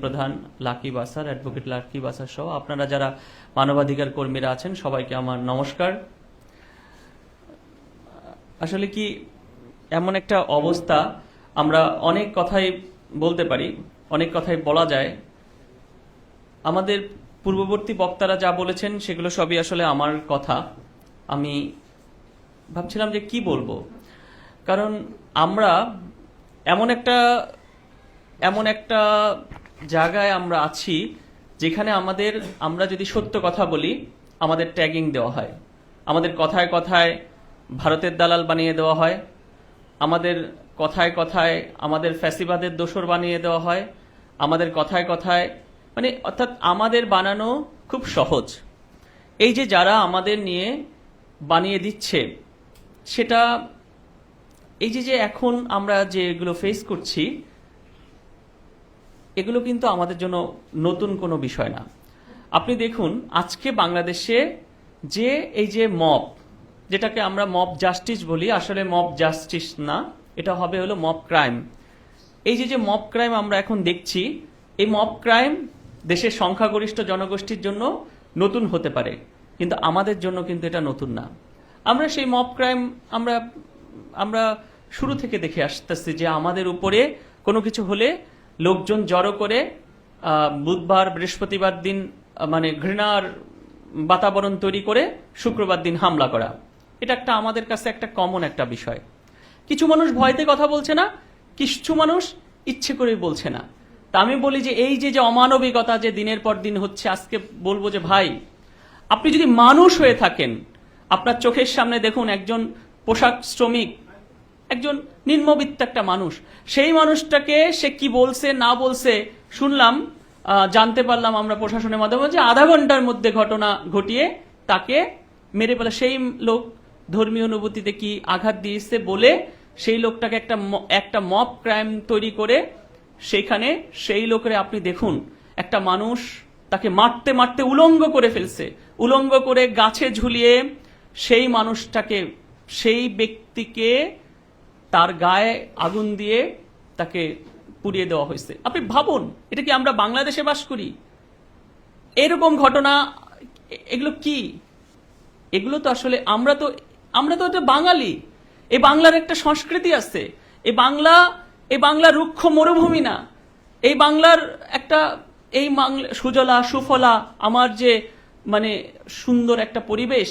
প্রধান লাকি বাসার advocate lucky বাসার সহ আপনারা যারা মানবাধিকার কর্মীরা আছেন, সবাইকে আমার নমস্কার। আসলে কি এমন একটা অবস্থা, আমরা অনেক কথাই বলতে পারি, অনেক কথাই বলা যায়। আমাদের পূর্ববর্তী বক্তারা যা বলেছেন, সেগুলো সবই আসলে আমার কথা। আমি ভাবছিলাম যে কি বলব? কারণ আমরা এমন একটা এমন একটা জায়গায় আমরা আছি যেখানে আমাদের, আমরা যদি সত্য কথা বলি, আমাদের ট্যাগিং দেওয়া হয়। আমাদের কথায় কথায় ভারতের দালাল বানিয়ে দেওয়া হয়। আমাদের কথায় কথায় আমাদের ফ্যাসিবাদের দোসর বানিয়ে দেওয়া হয়। আমাদের কথায় কথায় মানে অর্থাৎ আমাদের বানানো খুব সহজ। এই যে যারা আমাদের নিয়ে বানিয়ে দিচ্ছে, সেটা, এই যে যে এখন আমরা যেগুলো ফেস করছি এগুলো কিন্তু আমাদের জন্য নতুন কোনো বিষয় না। আপনি দেখুন, আজকে বাংলাদেশে যে এই যে মব, যেটাকে আমরা মব জাস্টিস বলি, আসলে মব জাস্টিস না, এটা হবে হলো মব ক্রাইম। এই যে যে মব ক্রাইম আমরা এখন দেখছি, এই মব ক্রাইম দেশের সংখ্যাগরিষ্ঠ জনগোষ্ঠীর জন্য নতুন হতে পারে, কিন্তু আমাদের জন্য কিন্তু এটা নতুন না। আমরা সেই মব ক্রাইম আমরা আমরা শুরু থেকে দেখে আসতেছি যে আমাদের উপরে কোনো কিছু হলে লোকজন জড়ো করে বুধবার, বৃহস্পতিবার দিন মানে ঘৃণার বাতাবরণ তৈরি করে শুক্রবার দিন হামলা করা। এটা একটা আমাদের কাছে একটা কমন একটা বিষয়। কিছু মানুষ ভয়তে কথা বলছে না, কিছু মানুষ ইচ্ছে করেই বলছে না। তা আমি বলি যে এই যে যে অমানবিকতা যে দিনের পর দিন হচ্ছে, আজকে বলব যে ভাই, আপনি যদি মানুষ হয়ে থাকেন, আপনার চোখের সামনে দেখুন একজন পোশাক শ্রমিক একজন নিম্নবিত্ত একটা মানুষ। সেই মানুষটাকে সে কি বলছে, না বলছে, শুনলাম জানতে পারলাম আমরা প্রশাসনের মাধ্যমে যে আধা ঘণ্টার মধ্যে ঘটনা ঘটিয়ে তাকে মেরে ফেলা। সেই লোক ধর্মীয় অনুভূতিতে কি আঘাত দিয়েছে বলে সেই লোকটাকে একটা একটা মব ক্রাইম তৈরি করে সেইখানে সেই লোকের আপনি দেখুন, একটা মানুষ তাকে মারতে মারতে উলঙ্গ করে ফেলছে। উলঙ্গ করে গাছে ঝুলিয়ে সেই মানুষটাকে, সেই ব্যক্তিকে তার গায়ে আগুন দিয়ে তাকে পুড়িয়ে দেওয়া হয়েছে। আপনি ভাবুন, এটা কি আমরা বাংলাদেশে বাস করি? এরকম ঘটনা, এগুলো কি? এগুলো তো আসলে আমরা তো আমরা তো একটা বাঙালি। এই বাংলার একটা সংস্কৃতি আছে। এই বাংলা এই বাংলা রুক্ষ মরুভূমি না। এই বাংলার একটা, এই সুজলা, সুফলা, আমার যে মানে সুন্দর একটা পরিবেশ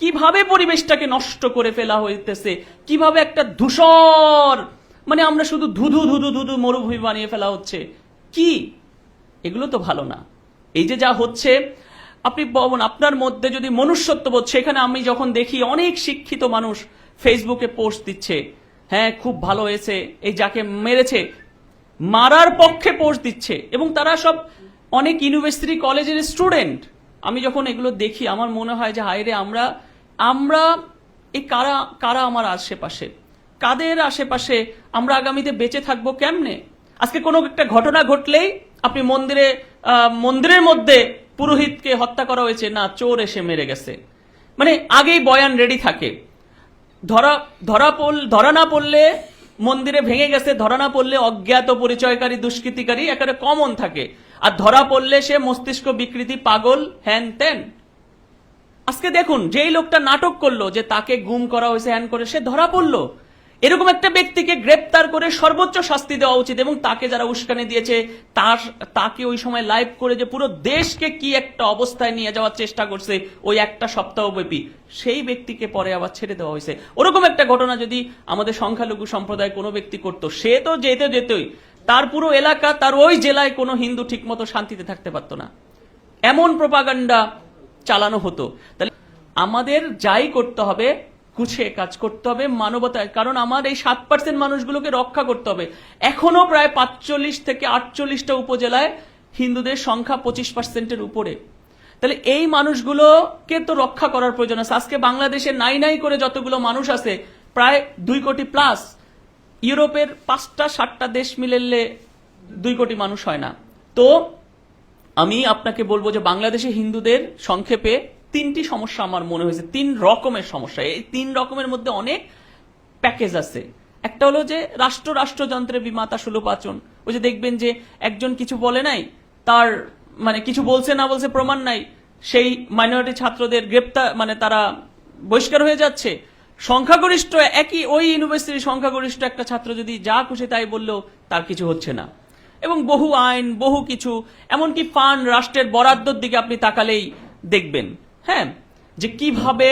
কীভাবে পরিবেশটাকে নষ্ট করে ফেলা হইতেছে? কীভাবে একটা ধূসর মানে আমরা শুধু ধুধু ধুধু ধুধু মরুভূমি বানিয়ে ফেলা হচ্ছে? কি? এগুলো তো ভালো না। এই যে যা হচ্ছে, আপনি বলুন, আপনার মধ্যে যদি মনুষ্যত্ববোধ সেখানে আমি যখন দেখি অনেক শিক্ষিত মানুষ ফেসবুকে পোস্ট দিচ্ছে হ্যাঁ খুব ভালো হয়েছে, এই যাকে মেরেছে। মারার পক্ষে পোস্ট দিচ্ছে, এবং তারা সব অনেক ইউনিভার্সিটি কলেজের স্টুডেন্ট আমি যখন এগুলো দেখি, আমার মনে হয় যে, হায়রে, আমরা আমরা এই কারা কারা আমার আশেপাশে? কাদের আশেপাশে আমরা আগামীতে বেঁচে থাকব কেমনে? আজকে কোনো একটা ঘটনা ঘটলেই আপনি মন্দিরে মন্দিরের মধ্যে পুরোহিতকে হত্যা করা হয়েছে, না, চোর এসে মেরে গেছে। মানে আগেই বয়ান রেডি থাকে। ধরা ধরা পড়ল ধরা না পড়লে মন্দিরে ভেঙে গেছে, ধরা না পড়লে অজ্ঞাত, পরিচয়কারী, দুষ্কৃতিকারী একেবারে কমন থাকে। আর ধরা পড়লে সে মস্তিষ্ক বিকৃতি পাগল, হ্যান ত্যান। আজকে দেখুন, যেই লোকটা নাটক করল, যে তাকে গুম করা হয়েছে, হ্যান করে, সে ধরা পড়ল। এরকম একটা ব্যক্তিকে গ্রেপ্তার করে সর্বোচ্চ শাস্তি দেওয়া উচিত এবং তাকে যারা উস্কানি দিয়েছে, তার, তাকে ওই সময় লাইভ করে যে পুরো দেশকে কি একটা অবস্থায় নিয়ে যাওয়ার চেষ্টা করছে ওই একটা সপ্তাহ ব্যাপী সেই ব্যক্তিকে পরে আবার ছেড়ে দেওয়া হয়েছে। ওরকম একটা ঘটনা যদি আমাদের সংখ্যালঘু সম্প্রদায় কোনো ব্যক্তি করতো, সে তো যেতে যেতেই, তার পুরো এলাকা, তার ওই জেলায় কোনো হিন্দু ঠিকমতো শান্তিতে থাকতে পারতো না। এমন প্রপাগান্ডা চালানো হতো। তাহলে আমাদের যাই করতে হবে, গুছিয়ে কাজ করতে হবে মানবতায় কারণ আমার এই সাত পার্সেন্ট মানুষগুলোকে রক্ষা করতে হবে। এখনও প্রায় পাঁচচল্লিশ থেকে আটচল্লিশটা উপজেলায় হিন্দুদের সংখ্যা পঁচিশ পার্সেন্টের উপরে। তাহলে এই মানুষগুলোকে তো রক্ষা করার প্রয়োজন আছে। আজকে বাংলাদেশে নাই নাই করে যতগুলো মানুষ আছে, প্রায় দুই কোটি প্লাস ইউরোপের পাঁচটা, সাতটা দেশ মিলেলে দুই কোটি মানুষ হয় না। তো আমি আপনাকে বলব যে বাংলাদেশে হিন্দুদের সংক্ষেপে তিনটি সমস্যা আমার মনে হয়েছে, তিন রকমের সমস্যা। এই তিন রকমের মধ্যে অনেক প্যাকেজ আছে। একটা হলো যে রাষ্ট্র রাষ্ট্রযন্ত্রের বিমাতা সুলোপাচন ওই যে দেখবেন যে একজন কিছু বলে নাই, তার মানে কিছু বলছে না বলছে প্রমাণ নাই, সেই মাইনরিটি ছাত্রদের গ্রেপ্তার মানে তারা বহিষ্কার হয়ে যাচ্ছে। সংখ্যাগরিষ্ঠ একই, ওই ইউনিভার্সিটির সংখ্যাগরিষ্ঠ একটা ছাত্র যদি যা খুশি তাই বললেও তার কিছু হচ্ছে না। এবং বহু আইন, বহু কিছু, এমনকি ফান্ড, রাষ্ট্রের বরাদ্দর দিকে আপনি তাকালেই দেখবেন। হ্যাঁ? যে কীভাবে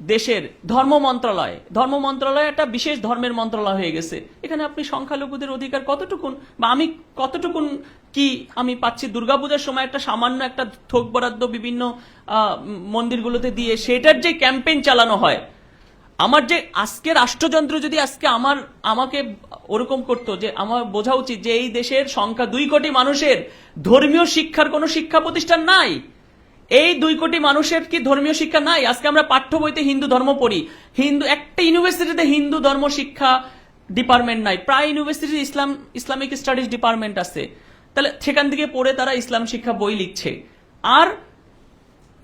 দেশের ধর্ম মন্ত্রণালয় ধর্ম মন্ত্রণালয় একটা বিশেষ ধর্মের মন্ত্রণালয় হয়ে গেছে। এখানে আপনি সংখ্যালঘুদের অধিকার কতটুকুন, বা আমি কতটুকুন কি আমি পাচ্ছি? দুর্গাপূজার সময় একটা সামান্য একটা থোক বরাদ্দ বিভিন্ন মন্দিরগুলোতে দিয়ে সেটার যে ক্যাম্পেইন চালানো হয় আমার যে আজকে রাষ্ট্রযন্ত্র যদি আজকে আমার, আমাকে ওরকম করতো, যে আমার বোঝা উচিত যে এই দেশের সংখ্যা দুই কোটি মানুষের ধর্মীয় শিক্ষার কোনো শিক্ষা প্রতিষ্ঠান নাই। এই দুই কোটি মানুষের কি ধর্মীয় শিক্ষা নাই? আজকে আমরা পাঠ্য বইতে হিন্দু ধর্ম পড়ি। হিন্দু, একটা ইউনিভার্সিটিতে হিন্দু ধর্ম শিক্ষা ডিপার্টমেন্ট নাই। প্রায় university Islam, Islamic studies department আছে। তাহলে সেখান থেকে পড়ে তারা ইসলাম শিক্ষা বই লিখছে। আর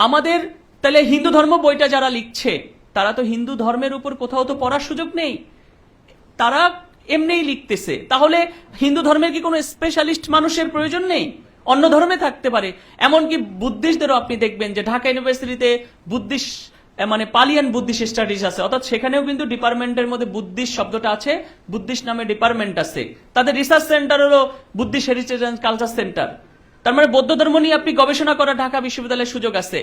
আমাদের, তাহলে হিন্দু ধর্ম বইটা যারা লিখছে তারা তো হিন্দু ধর্মের উপর কোথাও তো পড়ার সুযোগ নেই। তারা এমনিই লিখতেছে। তাহলে হিন্দু ধর্মের কি কোনো স্পেশালিস্ট মানুষের প্রয়োজন নেই? অন্য ধর্মে থাকতে পারে। এমনকি বুদ্ধিস্টদেরও আপনি দেখবেন যে ঢাকা ইউনিভার্সিটিতে বুদ্ধিস্ট মানে পালিয়ান বুদ্ধিস্ট স্টাডিজ আছে। অর্থাৎ সেখানেও কিন্তু ডিপার্টমেন্টের মধ্যে বুদ্ধিস্ট শব্দটা আছে, বুদ্ধিস্ট নামে ডিপার্টমেন্ট আছে। তাদের রিসার্চ সেন্টার হলো Buddhist heritage and culture centre তার মানে বৌদ্ধ ধর্ম নিয়ে আপনি গবেষণা করা ঢাকা বিশ্ববিদ্যালয়ের সুযোগ আছে।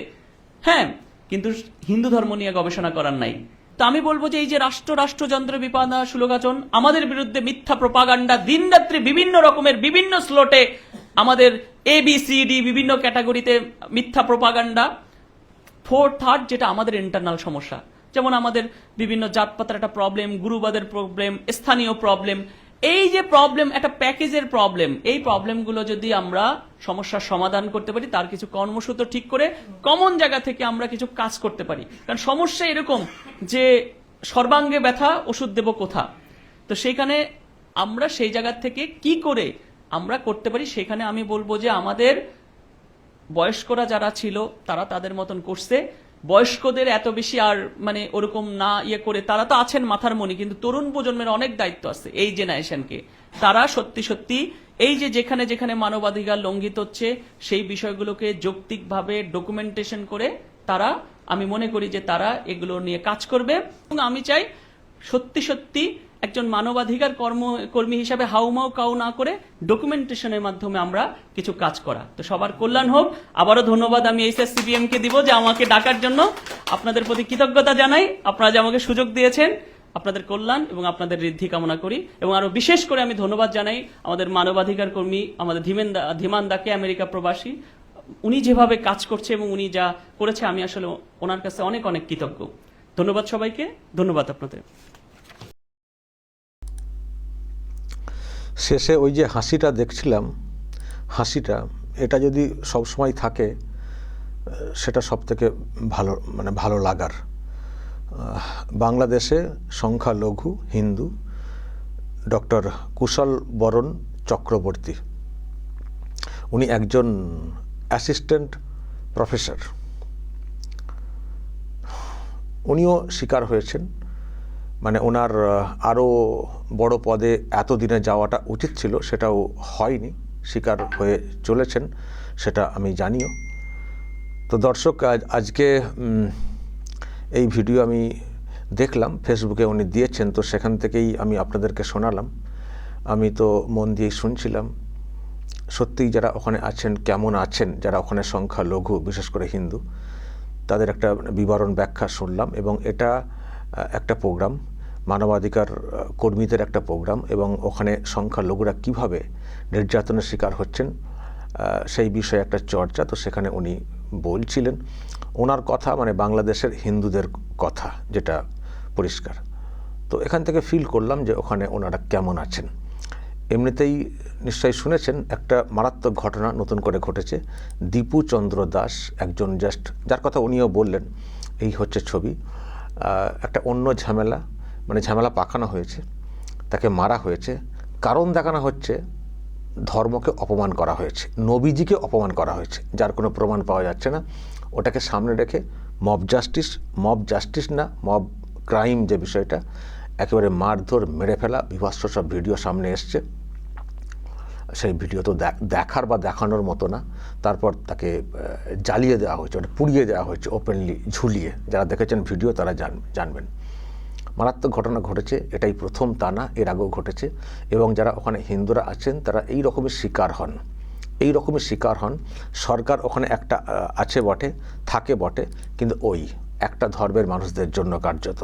হ্যাঁ কিন্তু হিন্দু ধর্ম নিয়ে গবেষণা করার নাই। তো আমি বলব যে এই যে রাষ্ট্র, রাষ্ট্রযন্ত্র বিপাদা সুলোকাচন, আমাদের বিরুদ্ধে মিথ্যা প্রপাগান্ডা দিনরাত্রি বিভিন্ন রকমের বিভিন্ন স্লোটে আমাদের এ বি সি ডি বিভিন্ন ক্যাটাগরিতে মিথ্যা প্রপাগান্ডা। ফোর থার্ড যেটা আমাদের ইন্টারনাল সমস্যা। যেমন আমাদের বিভিন্ন জাতপাতের একটা প্রবলেম গুরুবাদের প্রবলেম স্থানীয় প্রবলেম এই যে প্রবলেম একটা প্যাকেজের প্রবলেম এই প্রবলেমগুলো যদি আমরা সমস্যার সমাধান করতে পারি, তার কিছু কর্মসূত্র ঠিক করে কমন জায়গা থেকে আমরা কিছু কাজ করতে পারি। কারণ সমস্যা এরকম যে সর্বাঙ্গে ব্যথা, ওষুধ দেব কোথা? তো সেইখানে আমরা সেই জায়গা থেকে কি করে আমরা করতে পারি, সেখানে আমি বলব যে আমাদের বয়স্করা যারা ছিল, তারা তাদের মতন করছে। বয়স্কদের এত বেশি আর মানে ওরকম না ইয়ে করে, তারা তো আছেন মাথার মনি কিন্তু তরুণ প্রজন্মের অনেক দায়িত্ব আছে এই জেনারেশনকে। তারা সত্যি সত্যি এই যে যেখানে যেখানে মানবাধিকার লঙ্ঘিত হচ্ছে, সেই বিষয়গুলোকে যৌক্তিকভাবে ডকুমেন্টেশন করে তারা, আমি মনে করি যে তারা এগুলো নিয়ে কাজ করবে। এবং আমি চাই সত্যি সত্যি একজন মানবাধিকার কর্ম, কর্মী হিসাবে হাউমাউ কাউ না করে ডকুমেন্টেশনের মাধ্যমে আমরা কিছু কাজ করা। তো সবার কল্যাণ হোক। আবারও ধন্যবাদ আমি এইচএস সিপিএম কে দিব যে আমাকে ডাকার জন্য। আপনাদের প্রতি কৃতজ্ঞতা জানাই। আপনারা যে আমাকে সুযোগ দিয়েছেন, আপনাদের কল্যাণ এবং আপনাদের ঋদ্ধি কামনা করি। এবং আরও বিশেষ করে আমি ধন্যবাদ জানাই আমাদের মানবাধিকার কর্মী, আমাদের ধীমেন ধীমান দাকে, আমেরিকা প্রবাসী। উনি যেভাবে কাজ করছে এবং উনি যা করেছে, আমি আসলে ওনার কাছে অনেক অনেক কৃতজ্ঞ। ধন্যবাদ সবাইকে। ধন্যবাদ আপনাদের। শেষে ওই যে হাসিটা দেখছিলাম, হাসিটা, এটা যদি সব সময় থাকে সেটা সব থেকে ভালো মানে ভালো লাগার। বাংলাদেশে সংখ্যালঘু হিন্দু ডক্টর কুশল বরণ চক্রবর্তী। উনি একজন অ্যাসিস্ট্যান্ট প্রফেসর। উনিও শিকার হয়েছেন। মানে ওনার আরও বড় পদে এতদিনে যাওয়াটা উচিত ছিল, সেটাও হয়নি, শিকার হয়ে চলেছেন, সেটা আমি জানিও। তো দর্শক আজকে এই ভিডিও আমি দেখলাম, ফেসবুকে উনি দিয়েছেন, তো সেখান থেকেই আমি আপনাদেরকে শোনালাম। আমি তো মন দিয়েই শুনছিলাম, সত্যিই যারা ওখানে আছেন, কেমন আছেন, যারা ওখানে সংখ্যা লঘু বিশেষ করে হিন্দু, তাদের একটা বিবরণ ব্যাখ্যা শুনলাম এবং এটা একটা প্রোগ্রাম, মানবাধিকার কর্মীদের একটা প্রোগ্রাম এবং ওখানে সংখ্যালঘুরা কীভাবে নির্যাতনের শিকার হচ্ছেন সেই বিষয়ে একটা চর্চা। তো সেখানে উনি বলছিলেন, ওনার কথা মানে বাংলাদেশের হিন্দুদের কথা যেটা পরিষ্কার। তো এখান থেকে ফিল করলাম যে ওখানে ওনারা কেমন আছেন। এমনিতেই নিশ্চয়ই শুনেছেন, একটা মারাত্মক ঘটনা নতুন করে ঘটেছে। দীপু চন্দ্র দাস একজন জাস্ট যার কথা উনিও বললেন, এই হচ্ছে ছবি। একটা অন্য ঝামেলা মানে ঝামেলা পাকানো হয়েছে, তাকে মারা হয়েছে। কারণ দেখানো হচ্ছে, ধর্মকে অপমান করা হয়েছে, নবীজিকে অপমান করা হয়েছে, যার কোনো প্রমাণ পাওয়া যাচ্ছে না। ওটাকে সামনে রেখে মব জাস্টিস মব জাস্টিস না মব ক্রাইম যে বিষয়টা, একেবারে মারধর, মেরে ফেলা, বিভৎস সব ভিডিও সামনে এসছে। সেই ভিডিও তো দেখার বা দেখানোর মতো না। তারপর তাকে জ্বালিয়ে দেওয়া হয়েছে, ওটা পুড়িয়ে দেওয়া হয়েছে ওপেনলি ঝুলিয়ে। যারা দেখেছেন ভিডিও তারা জান জানবেন। মারাত্মক ঘটনা ঘটেছে, এটাই প্রথম তা না, এর আগেও ঘটেছে। এবং যারা ওখানে হিন্দুরা আছেন, তারা এই রকমের শিকার হন। এই রকমের শিকার হন। সরকার ওখানে একটা আছে বটে, থাকে বটে, কিন্তু ওই একটা ধর্মের মানুষদের জন্য কার্যত।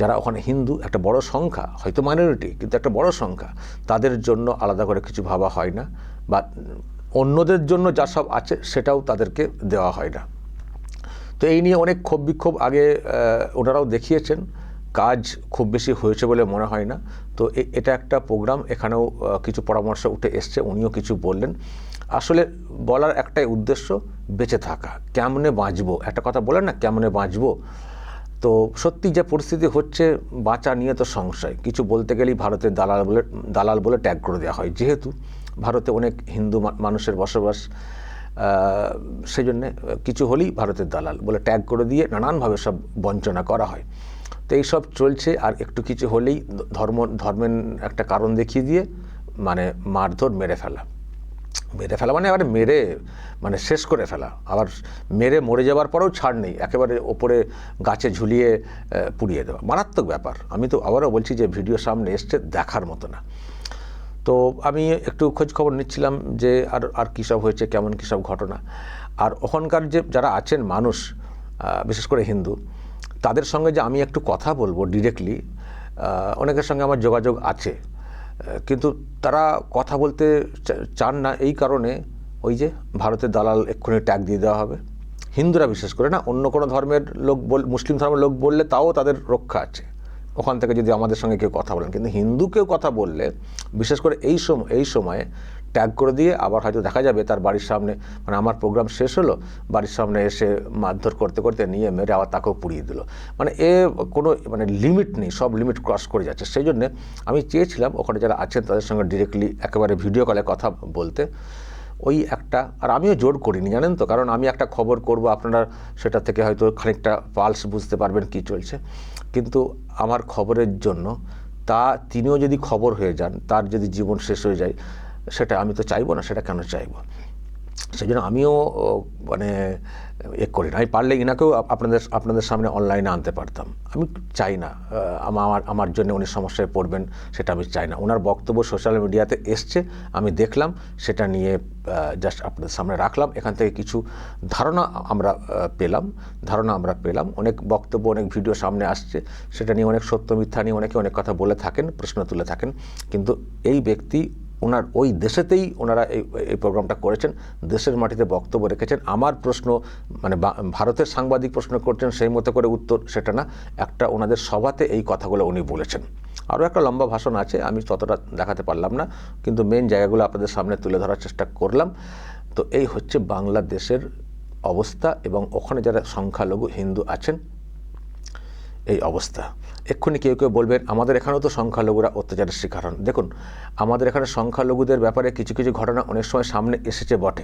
যারা ওখানে হিন্দু, একটা বড় সংখ্যা, হয়তো মাইনরিটি কিন্তু একটা বড় সংখ্যা, তাদের জন্য আলাদা করে কিছু ভাবা হয় না বা অন্যদের জন্য যা সব আছে সেটাও তাদেরকে দেওয়া হয় না। তো এই নিয়ে অনেক ক্ষোভ বিক্ষোভ আগে ওনারাও দেখিয়েছেন। কাজ খুব বেশি হয়েছে বলে মনে হয় না। তো এটা একটা প্রোগ্রাম, এখানেও কিছু পরামর্শ উঠে এসছে, উনিও কিছু বললেন। আসলে বলার একটাই উদ্দেশ্য, বেঁচে থাকা। কেমনে বাঁচবো? একটা কথা বলেন না, কেমনে বাঁচবো? তো সত্যি যে পরিস্থিতি হচ্ছে, বাঁচা নিয়ে তো সংশয়। কিছু বলতে গেলেই ভারতের দালাল বলে দালাল বলে ট্যাগ করে দেওয়া হয়। যেহেতু ভারতে অনেক হিন্দু মানুষের বসবাস সেই জন্যে কিছু হলেই ভারতের দালাল বলে ট্যাগ করে দিয়ে নানানভাবে সব বঞ্চনা করা হয়। তো এইসব চলছে আর একটু কিছু হলেই ধর্ম, ধর্মের একটা কারণ দেখিয়ে দিয়ে মানে মারধর মেরে ফেলা। মেরে ফেলা মানে এবারে মেরে মানে শেষ করে ফেলা। আবার মেরে মরে যাওয়ার পরেও ছাড় নেই, একেবারে ওপরে গাছে ঝুলিয়ে পুড়িয়ে দেওয়া। মারাত্মক ব্যাপার। আমি তো আবারও বলছি যে ভিডিও সামনে এসছে, দেখার মতো না। তো আমি একটু খোঁজ খবর নিচ্ছিলাম যে আর আর কী সব হয়েছে, কেমন কী সব ঘটনা। আর ওখানকার যে, যারা আছেন মানুষ বিশেষ করে হিন্দু, তাদের সঙ্গে যে আমি একটু কথা বলব ডিরেক্টলি অনেকের সঙ্গে আমার যোগাযোগ আছে। কিন্তু তারা কথা বলতে চান না এই কারণে ওই যে ভারতের দালাল এক্ষুনি ট্যাগ দিয়ে দেওয়া হবে। হিন্দুরা বিশেষ করে না, অন্য কোনো ধর্মের লোক বল, মুসলিম ধর্মের লোক বললে তাও তাদের রক্ষা আছে। ওখান থেকে যদি আমাদের সঙ্গে কেউ কথা বলেন, কিন্তু হিন্দু কেউ কথা বললে, বিশেষ করে এই সময় এই সময়ে ট্যাগ করে দিয়ে আবার হয়তো দেখা যাবে তার বাড়ির সামনে মানে আমার প্রোগ্রাম শেষ হলো, বাড়ির সামনে এসে মারধর করতে করতে নিয়ে মেরে আবার তাকেও পুড়িয়ে দিল। মানে এ কোনো মানে লিমিট নেই, সব লিমিট ক্রস করে যাচ্ছে। সেই জন্যে আমি চেয়েছিলাম ওখানে যারা আছেন তাদের সঙ্গে ডিরেক্টলি একেবারে ভিডিও কলে কথা বলতে। ওই একটা, আর আমিও জোর করিনি, জানেন তো? কারণ আমি একটা খবর করব, আপনারা সেটা থেকে হয়তো খানিকটা পালস বুঝতে পারবেন কি চলছে। কিন্তু আমার খবরের জন্য তা, তিনিও যদি খবর হয়ে যান, তার যদি জীবন শেষ হয়ে যায় সেটা আমি তো চাইব না, সেটা কেন চাইব? সেই জন্য আমিও মানে এ করি না। আমি পারলে ইনাকেও আপনাদের আপনাদের সামনে অনলাইনে আনতে পারতাম। আমি চাই না আমার আমার জন্য উনি সমস্যায় পড়বেন, সেটা আমি চাই না। ওনার বক্তব্য সোশ্যাল মিডিয়াতে এসছে, আমি দেখলাম, সেটা নিয়ে জাস্ট আপনাদের সামনে রাখলাম। এখান থেকে কিছু ধারণা আমরা পেলাম, ধারণা আমরা পেলাম। অনেক বক্তব্য, অনেক ভিডিও সামনে আসছে, সেটা নিয়ে অনেক সত্য মিথ্যা নিয়ে অনেকে অনেক কথা বলে থাকেন, প্রশ্ন তুলে থাকেন। কিন্তু এই ব্যক্তি ওনার ওই দেশেতেই ওনারা এই প্রোগ্রামটা করেছেন। দেশের মাটিতে বক্তব্য রেখেছেন। আমার প্রশ্ন মানে ভারতের সাংবাদিক প্রশ্ন করছেন সেই মতো করে উত্তর সেটা না। একটা ওনাদের সভাতে এই কথাগুলো উনি বলেছেন। আরও একটা লম্বা ভাষণ আছে, আমি ততটা দেখাতে পারলাম না, কিন্তু মেন জায়গাগুলো আপনাদের সামনে তুলে ধরার চেষ্টা করলাম। তো এই হচ্ছে বাংলাদেশের অবস্থা এবং ওখানে যারা সংখ্যালঘু হিন্দু আছেন এই অবস্থা। এক্ষুনি কেউ কেউ বলবেন, আমাদের এখানেও তো সংখ্যালঘুরা অত্যাচারের শিকার হন। দেখুন, আমাদের এখানে সংখ্যালঘুদের ব্যাপারে কিছু কিছু ঘটনা অনেক সময় সামনে এসেছে বটে।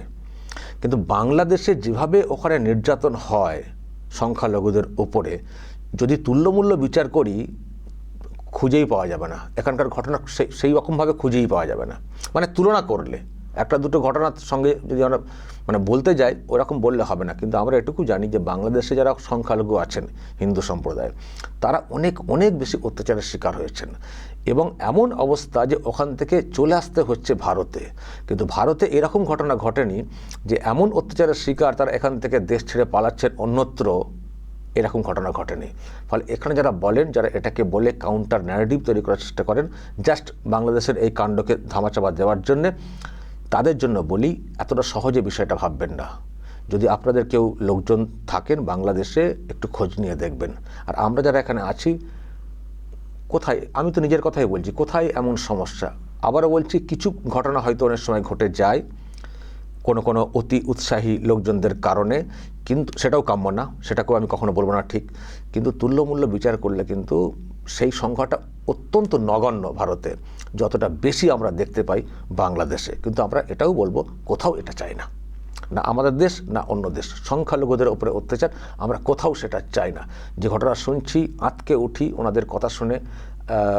কিন্তু বাংলাদেশে যেভাবে ওখানে নির্যাতন হয় সংখ্যালঘুদের ওপরে যদি তুল্যমূল্য বিচার করি, খুঁজেই পাওয়া যাবে না। এখানকার ঘটনা সেই রকমভাবে খুঁজেই পাওয়া যাবে না। মানে তুলনা করলে। একটা দুটো ঘটনার সঙ্গে যদি আমরা মানে বলতে যাই, ওরকম বললে হবে না। কিন্তু আমরা এটুকু জানি যে বাংলাদেশে যারা সংখ্যালঘু আছেন, হিন্দু সম্প্রদায়ের, তারা অনেক অনেক বেশি অত্যাচারের শিকার হয়েছেন। এবং এমন অবস্থা যে ওখান থেকে চলে আসতে হচ্ছে ভারতে। কিন্তু ভারতে এরকম ঘটনা ঘটেনি যে এমন অত্যাচারের শিকার তারা এখান থেকে দেশ ছেড়ে পালাচ্ছেন, অন্যত্র এরকম ঘটনা ঘটেনি। ফলে এখানে যারা বলেন, যারা এটাকে বলে কাউন্টার ন্যারেটিভ তৈরি করার চেষ্টা করেন জাস্ট বাংলাদেশের এই কাণ্ডকে ধামাচাপা দেওয়ার জন্যে তাদের জন্য বলি, এতটা সহজে বিষয়টা ভাববেন না। যদি আপনাদের কেউ লোকজন থাকেন বাংলাদেশে, একটু খোঁজ নিয়ে দেখবেন। আর আমরা যারা এখানে আছি, কোথায়, আমি তো নিজের কথাই বলছি, কোথায় এমন সমস্যা? আবারও বলছি, কিছু ঘটনা হয়তো অনেক সময় ঘটে যায়, কোনো কোনো অতি উৎসাহী লোকজনদের কারণে, কিন্তু সেটাও কাম্য না, সেটাকেও আমি কখনো বলব না ঠিক। কিন্তু তুল্যমূল্য বিচার করলে কিন্তু সেই সংখ্যাটা অত্যন্ত নগণ্য ভারতে। যতটা বেশি আমরা দেখতে পাই বাংলাদেশে। কিন্তু আমরা এটাও বলব, কোথাও এটা চাই না। না আমাদের দেশ, না অন্য দেশ। সংখ্যালঘুদের ওপরে অত্যাচার, আমরা কোথাও সেটা চাই না। যে ঘটনা শুনছি, আঁতকে উঠি, ওনাদের কথা শুনে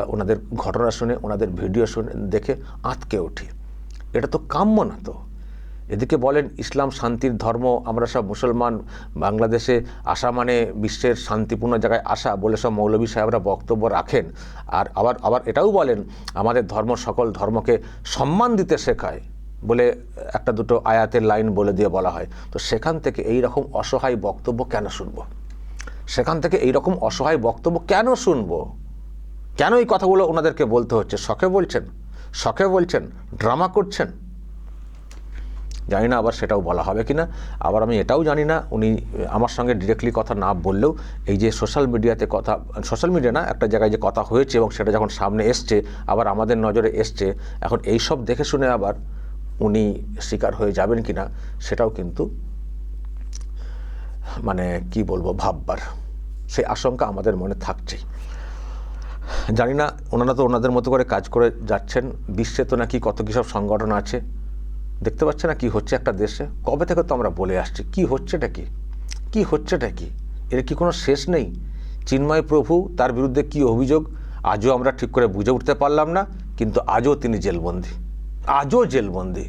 ওনাদের ঘটনা শুনে, ওনাদের ভিডিও শুনে, দেখে আঁতকে উঠি। এটা তো কাম্য না তো। এদিকে বলেন, ইসলাম শান্তির ধর্ম, আমরা সব মুসলমান, বাংলাদেশে আসা মানে বিশ্বের শান্তিপূর্ণ জায়গায় আসা বলে সব মৌলবী সাহেবরা বক্তব্য রাখেন। আর আবার আবার এটাও বলেন, আমাদের ধর্ম সকল ধর্মকে সম্মান দিতে শেখায় বলে একটা দুটো আয়াতের লাইন বলে দিয়ে বলা হয়। তো সেখান থেকে এই রকম অসহায় বক্তব্য কেন শুনব? সেখান থেকে এই রকম অসহায় বক্তব্য কেন শুনব? কেন এই কথাগুলো ওনাদেরকে বলতে হচ্ছে? শখে বলছেন শখে বলছেন, ড্রামা করছেন জানি না আবার সেটাও বলা হবে কিনা। আবার আমি এটাও জানি না, উনি আমার সঙ্গে ডিরেক্টলি কথা না বললেও এই যে সোশ্যাল মিডিয়াতে কথা সোশ্যাল মিডিয়া না, একটা জায়গায় যে কথা হয়েছে এবং সেটা যখন সামনে এসছে, আবার আমাদের নজরে এসছে, এখন এই সব দেখে শুনে আবার উনি শিকার হয়ে যাবেন কিনা, সেটাও কিন্তু মানে কি বলব, ভাববার সেই আশঙ্কা আমাদের মনে থাকছেই। জানি না, ওনারা তো ওনাদের মতো করে কাজ করে যাচ্ছেন, বিশ্বে তো নাকি কত কী সব সংগঠন আছে দেখতে পাচ্ছে না কি হচ্ছে একটা দেশে? কবে থেকে তো আমরা বলে আসছি, কি হচ্ছেটা কি? কি হচ্ছেটা কি? এর কি কোনো শেষ নেই? চিন্ময় প্রভু তার বিরুদ্ধে কি অভিযোগ? আজও আমরা ঠিক করে বুঝে উঠতে পারলাম না, কিন্তু আজও তিনি জেলবন্দি। আজও জেলবন্দি।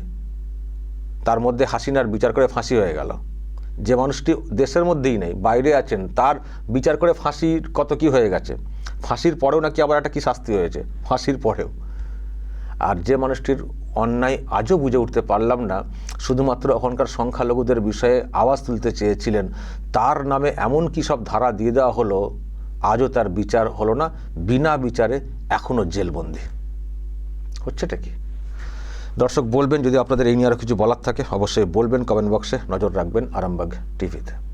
তার মধ্যে হাসিনার বিচার করে ফাঁসি হয়ে গেল। যে মানুষটি দেশের মধ্যেই নেই, বাইরে আছেন, তার বিচার করে ফাঁসির কত কি হয়ে গেছে? ফাঁসির পরেও নাকি আবার একটা কি শাস্তি হয়েছে? ফাঁসির পরেও। আর যে মানুষটির অন্যায় আজও বুঝে উঠতে পারলাম না। শুধুমাত্র এখনকার সংখ্যালঘুদের বিষয়ে আওয়াজ তুলতে চেয়েছিলেন। তার নামে এমন কি সব ধারা দিয়ে দেওয়া হলো, আজও তার বিচার হলো না। বিনা বিচারে এখনও জেলবন্দি। হচ্ছেটা কি? দর্শক, বলবেন যদি আপনাদের এই নিয়ে আরও কিছু বলার থাকে, অবশ্যই বলবেন। কমেন্ট বক্সে নজর রাখবেন আরামবাগ টিভিতে।